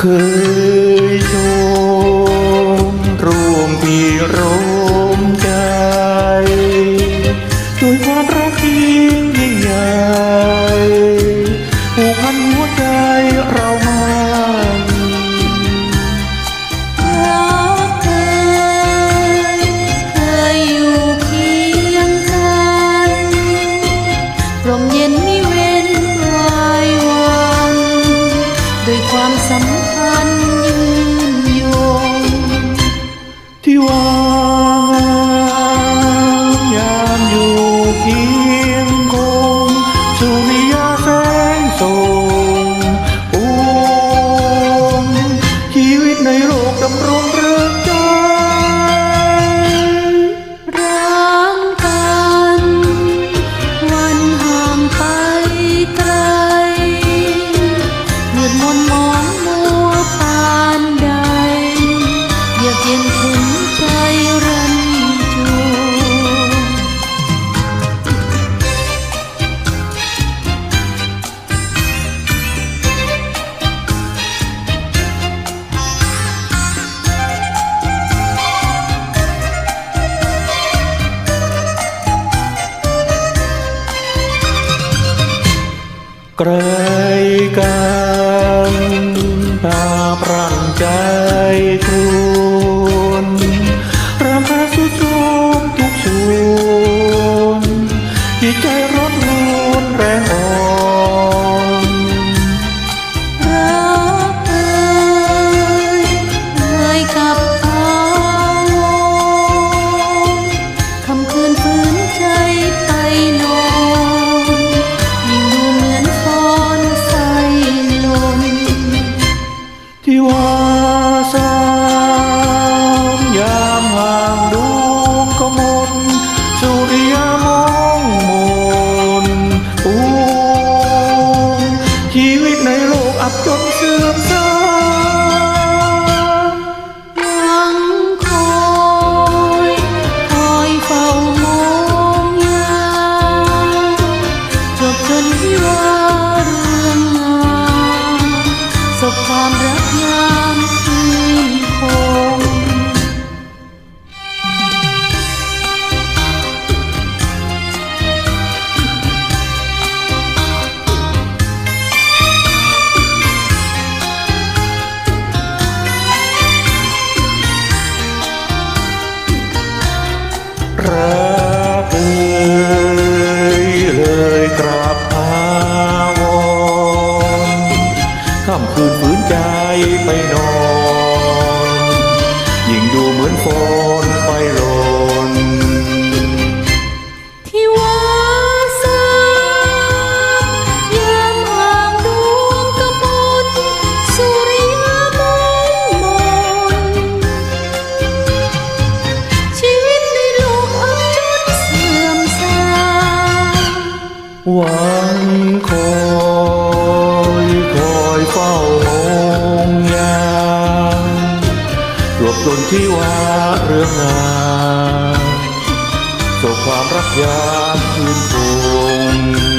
เคยชมรวมพี่รม สัมพันธ์ยืนยงที่วางยามอยู่เคีงคงสุริยแสงส่งปวงชีวิตในโลกดำรง ไกลกันตาปรังใจ cosas. ไปนอน ยิ่งดูเหมือนฝนไปลนที่ว่าซายามห่างดวงกำมลสุริยมนมนชีวิตในโลกอับจนเสื่อมสราวันคง เรื่องงานส่งความรักยามคืนคง